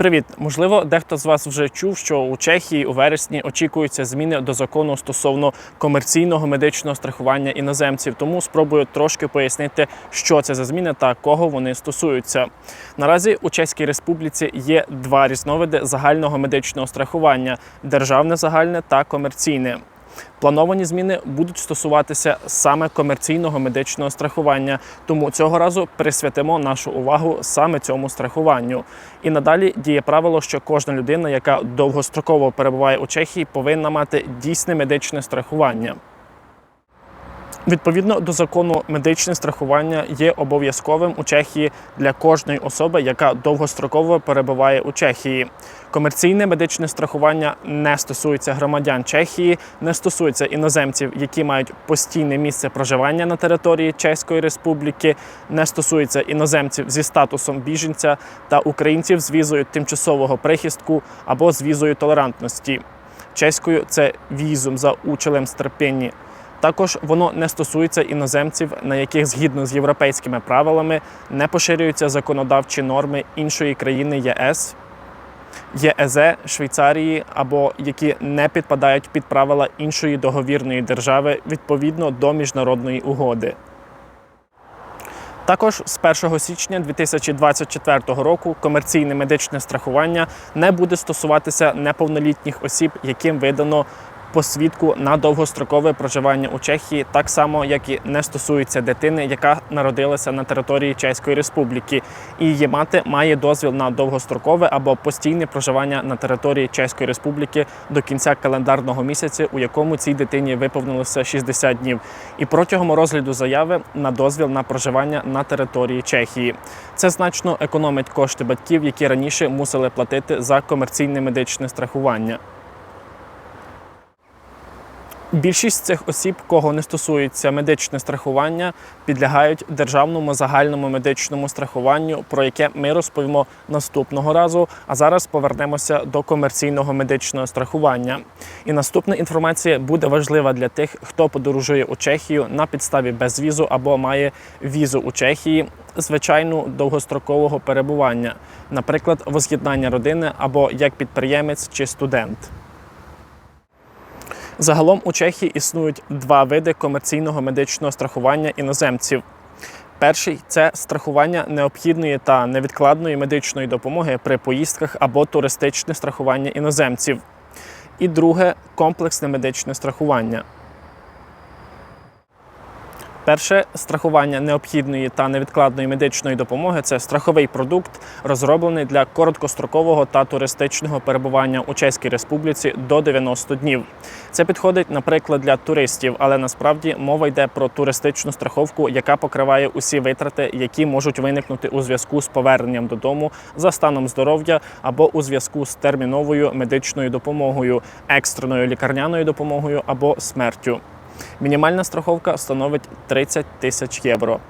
Привіт! Можливо, дехто з вас вже чув, що у Чехії у вересні очікуються зміни до закону стосовно комерційного медичного страхування іноземців. Тому спробую трошки пояснити, що це за зміни та кого вони стосуються. Наразі у Чеській Республіці є два різновиди загального медичного страхування: державне загальне та комерційне. Плановані зміни будуть стосуватися саме комерційного медичного страхування, тому цього разу присвятимо нашу увагу саме цьому страхуванню. І надалі діє правило, що кожна людина, яка довгостроково перебуває у Чехії, повинна мати дійсне медичне страхування. Відповідно до закону, медичне страхування є обов'язковим у Чехії для кожної особи, яка довгостроково перебуває у Чехії. Комерційне медичне страхування не стосується громадян Чехії, не стосується іноземців, які мають постійне місце проживання на території Чеської Республіки, не стосується іноземців зі статусом біженця та українців з візою тимчасового прихистку або з візою толерантності. Чеською це візум за учелем стерпінні. Також воно не стосується іноземців, на яких згідно з європейськими правилами не поширюються законодавчі норми іншої країни ЄС, ЄЕЗ, Швейцарії або які не підпадають під правила іншої договірної держави відповідно до міжнародної угоди. Також з 1 січня 2024 року комерційне медичне страхування не буде стосуватися неповнолітніх осіб, яким видано посвідку на довгострокове проживання у Чехії, так само як і не стосується дитини, яка народилася на території Чеської Республіки, і її мати має дозвіл на довгострокове або постійне проживання на території Чеської Республіки до кінця календарного місяця, у якому цій дитині виповнилося 60 днів, і протягом розгляду заяви на дозвіл на проживання на території Чехії. Це значно економить кошти батьків, які раніше мусили платити за комерційне медичне страхування. Більшість цих осіб, кого не стосується медичне страхування, підлягають державному загальному медичному страхуванню, про яке ми розповімо наступного разу. А зараз повернемося до комерційного медичного страхування. І наступна інформація буде важлива для тих, хто подорожує у Чехію на підставі безвізу або має візу у Чехії, звичайну довгострокового перебування, наприклад, воз'єднання родини або як підприємець чи студент. Загалом у Чехії існують два види комерційного медичного страхування іноземців. Перший це страхування необхідної та невідкладної медичної допомоги при поїздках або туристичне страхування іноземців. І друге комплексне медичне страхування. Перше страхування необхідної та невідкладної медичної допомоги це страховий продукт, розроблений для короткострокового та туристичного перебування у Чеській Республіці до 90 днів. Це підходить, наприклад, для туристів, але насправді мова йде про туристичну страховку, яка покриває усі витрати, які можуть виникнути у зв'язку з поверненням додому за станом здоров'я або у зв'язку з терміновою медичною допомогою, екстреною лікарняною допомогою або смертю. Мінімальна страховка становить 30 тисяч євро.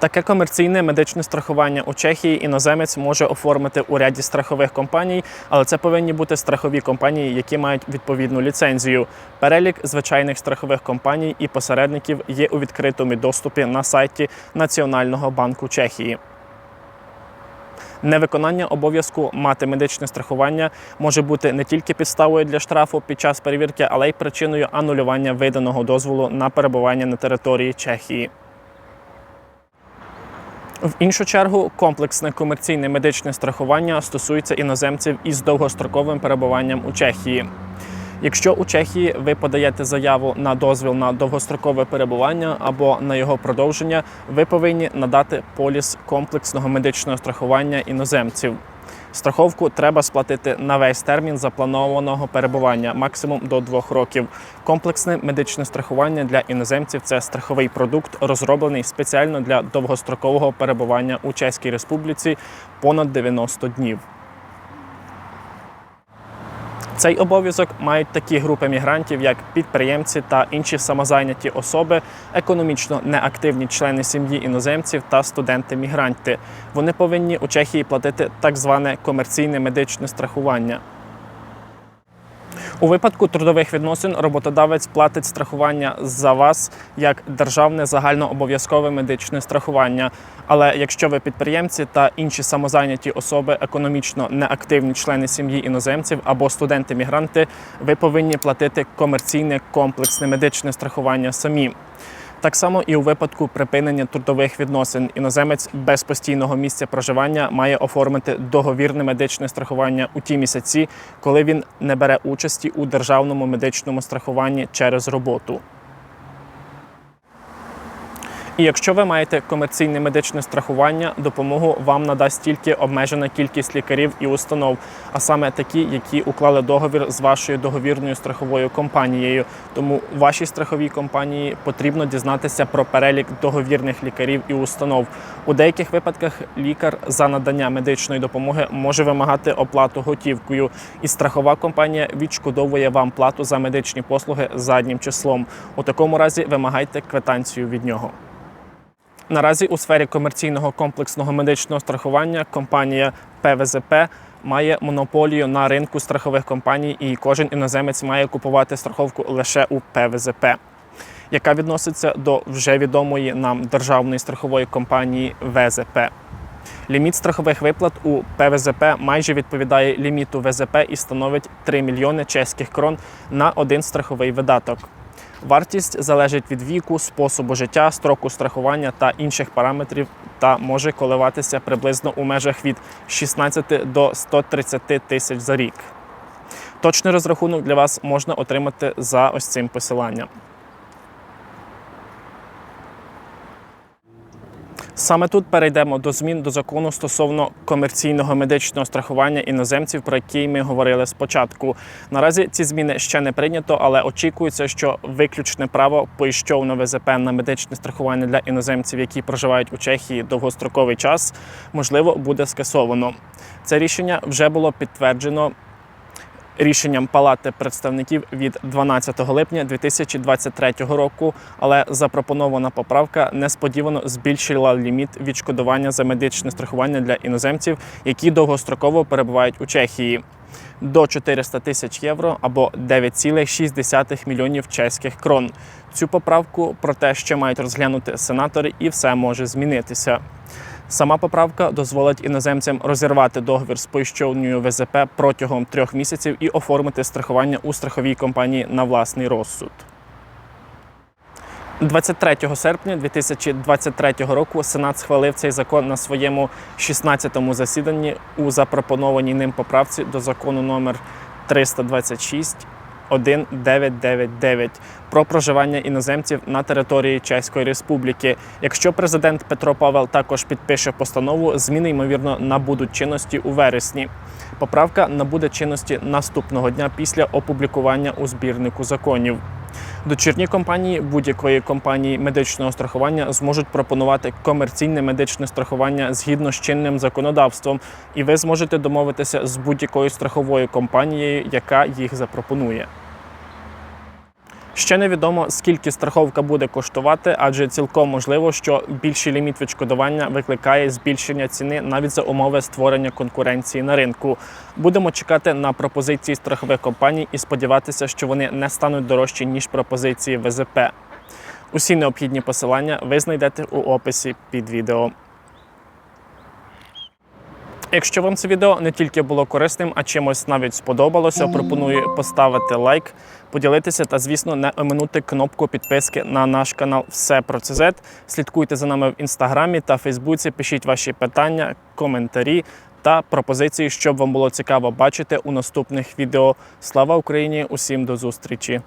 Таке комерційне медичне страхування у Чехії іноземець може оформити у ряді страхових компаній, але це повинні бути страхові компанії, які мають відповідну ліцензію. Перелік звичайних страхових компаній і посередників є у відкритому доступі на сайті Національного банку Чехії. Невиконання обов'язку мати медичне страхування може бути не тільки підставою для штрафу під час перевірки, але й причиною анулювання виданого дозволу на перебування на території Чехії. В іншу чергу, комплексне комерційне медичне страхування стосується іноземців із довгостроковим перебуванням у Чехії. Якщо у Чехії ви подаєте заяву на дозвіл на довгострокове перебування або на його продовження, ви повинні надати поліс комплексного медичного страхування іноземців. Страховку треба сплатити на весь термін запланованого перебування, максимум до двох років. Комплексне медичне страхування для іноземців це страховий продукт, розроблений спеціально для довгострокового перебування у Чеській Республіці понад 90 днів. Цей обов'язок мають такі групи мігрантів, як підприємці та інші самозайняті особи, економічно неактивні члени сім'ї іноземців та студенти-мігранти. Вони повинні у Чехії платити так зване комерційне медичне страхування. У випадку трудових відносин роботодавець платить страхування за вас як державне загальнообов'язкове медичне страхування. Але якщо ви підприємці та інші самозайняті особи, економічно неактивні члени сім'ї іноземців або студенти-мігранти, ви повинні платити комерційне комплексне медичне страхування самі. Так само і у випадку припинення трудових відносин іноземець без постійного місця проживання має оформити договірне медичне страхування у ті місяці, коли він не бере участі у державному медичному страхуванні через роботу. І якщо ви маєте комерційне медичне страхування, допомогу вам надасть тільки обмежена кількість лікарів і установ, а саме такі, які уклали договір з вашою договірною страховою компанією. Тому вашій страховій компанії потрібно дізнатися про перелік договірних лікарів і установ. У деяких випадках лікар за надання медичної допомоги може вимагати оплату готівкою, і страхова компанія відшкодовує вам плату за медичні послуги заднім числом. У такому разі вимагайте квитанцію від нього. Наразі у сфері комерційного комплексного медичного страхування компанія ПВЗП має монополію на ринку страхових компаній, і кожен іноземець має купувати страховку лише у ПВЗП, яка відноситься до вже відомої нам державної страхової компанії ВЗП. Ліміт страхових виплат у ПВЗП майже відповідає ліміту ВЗП і становить 3 мільйони чеських крон на один страховий видаток. Вартість залежить від віку, способу життя, строку страхування та інших параметрів та може коливатися приблизно у межах від 16 до 130 тисяч за рік. Точний розрахунок для вас можна отримати за ось цим посиланням. Саме тут перейдемо до змін до закону стосовно комерційного медичного страхування іноземців, про які ми говорили спочатку. Наразі ці зміни ще не прийнято, але очікується, що виключне право поїщовно ВЗП на медичне страхування для іноземців, які проживають у Чехії довгостроковий час, можливо, буде скасовано. Це рішення вже було підтверджено рішенням Палати представників від 12 липня 2023 року, але запропонована поправка несподівано збільшила ліміт відшкодування за медичне страхування для іноземців, які довгостроково перебувають у Чехії. До 400 тисяч євро або 9,6 мільйонів чеських крон. Цю поправку про те, що мають розглянути сенатори, і все може змінитися. Сама поправка дозволить іноземцям розірвати договір з поїщовною ВЗП протягом трьох місяців і оформити страхування у страховій компанії на власний розсуд. 23 серпня 2023 року Сенат схвалив цей закон на своєму 16-му засіданні у запропонованій ним поправці до закону номер 326 1999 про проживання іноземців на території Чеської Республіки. Якщо президент Петро Павел також підпише постанову, зміни ймовірно набудуть чинності у вересні. Поправка набуде чинності наступного дня після опублікування у збірнику законів. Дочірні компанії будь-якої компанії медичного страхування зможуть пропонувати комерційне медичне страхування згідно з чинним законодавством, і ви зможете домовитися з будь-якою страховою компанією, яка їх запропонує. Ще невідомо, скільки страховка буде коштувати, адже цілком можливо, що більший ліміт відшкодування викликає збільшення ціни навіть за умови створення конкуренції на ринку. Будемо чекати на пропозиції страхових компаній і сподіватися, що вони не стануть дорожчі ніж пропозиції ВЗП. Усі необхідні посилання ви знайдете у описі під відео. Якщо вам це відео не тільки було корисним, а чимось навіть сподобалося, пропоную поставити лайк, поділитися та, звісно, не оминути кнопку підписки на наш канал Все про ЦЗ. Слідкуйте за нами в інстаграмі та Фейсбуці. Пишіть ваші питання, коментарі та пропозиції, щоб вам було цікаво бачити у наступних відео. Слава Україні! Усім до зустрічі!